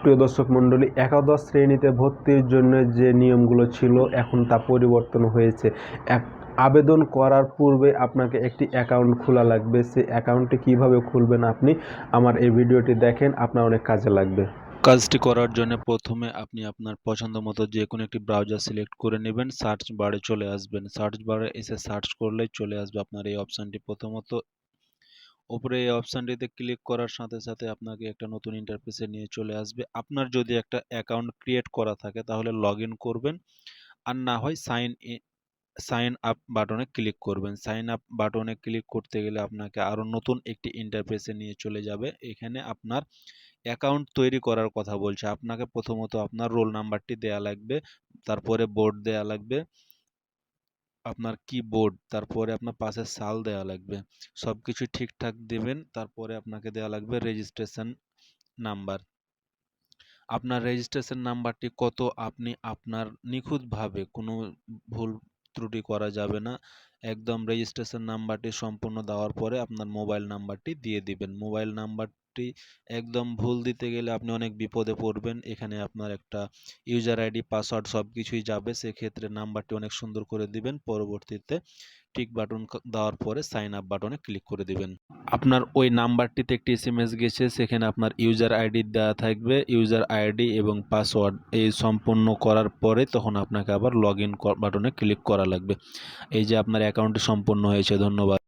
প্রিয় দর্শক মণ্ডলী, একাদশ শ্রেণীতে ভর্তির জন্য যে নিয়মগুলো ছিল, এখন তা পরিবর্তন হয়েছে। এক, আবেদন করার পূর্বে আপনাকে একটি অ্যাকাউন্ট খোলা লাগবে। সেই অ্যাকাউন্টটি কীভাবে খুলবেন আপনি, আমার এই ভিডিওটি দেখেন, আপনার অনেক কাজে লাগবে। কাজটি করার জন্য প্রথমে আপনি আপনার পছন্দ মতো যে কোনো একটি ব্রাউজার সিলেক্ট করে নেবেন, সার্চ বারে চলে আসবেন। সার্চ বারে এসে সার্চ করলেই চলে আসবে আপনার এই অপশানটি প্রথমত। উপরে এই অপশানটিতে ক্লিক করার সাথে সাথে আপনাকে একটা নতুন ইন্টারফেসে নিয়ে চলে আসবে। আপনার যদি একটা অ্যাকাউন্ট ক্রিয়েট করা থাকে তাহলে লগ করবেন। আর না হয় সাইন সাইন আপ বাটনে ক্লিক করবেন। সাইন আপ বাটনে ক্লিক করতে গেলে আপনাকে আরও নতুন একটি ইন্টারফেসে নিয়ে চলে যাবে। এখানে আপনার অ্যাকাউন্ট তৈরি করার কথা বলছে। আপনাকে প্রথমত আপনার রোল নাম্বারটি দেয়া লাগবে, তারপরে বোর্ড দেয়া লাগবে। আপনার কিবোর্ড তারপরে আপনার পাশে সাল দেওয়া লাগবে। সব কিছু ঠিকঠাক দেবেন, তারপরে আপনাকে দেওয়া লাগবে রেজিস্ট্রেশন নাম্বার আপনার রেজিস্ট্রেশন নাম্বারটি কত আপনি আপনার নিখুঁতভাবে কোনো ভুল ত্রুটি করা যাবে না। একদম রেজিস্ট্রেশন নাম্বারটি সম্পূর্ণ দেওয়ার পরে আপনার মোবাইল নাম্বারটি দিয়ে দিবেন। মোবাইল নাম্বারটি একদম ভুল দিতে গেলে আপনি অনেক বিপদে পড়বেন। এখানে আপনার একটা ইউজার আইডি পাসওয়ার্ড সব কিছুই যাবে। সেক্ষেত্রে নাম্বারটি অনেক সুন্দর করে দিবেন। পরবর্তীতে টিক বাটন দেওয়ার পরে সাইন আপ বাটনে ক্লিক করে দিবেন। আপনার ওই নাম্বারটিতে একটি এস এম এস গেছে, সেখানে আপনার ইউজার আইডি দেওয়া থাকবে ইউজার আইডি এবং পাসওয়ার্ড এই সম্পূর্ণ করার পরে তখন আপনাকে আবার লগ ইন বাটনে ক্লিক করা লাগবে। এই যে আপনার অ্যাকাউন্টটি সম্পূর্ণ হয়েছে, ধন্যবাদ।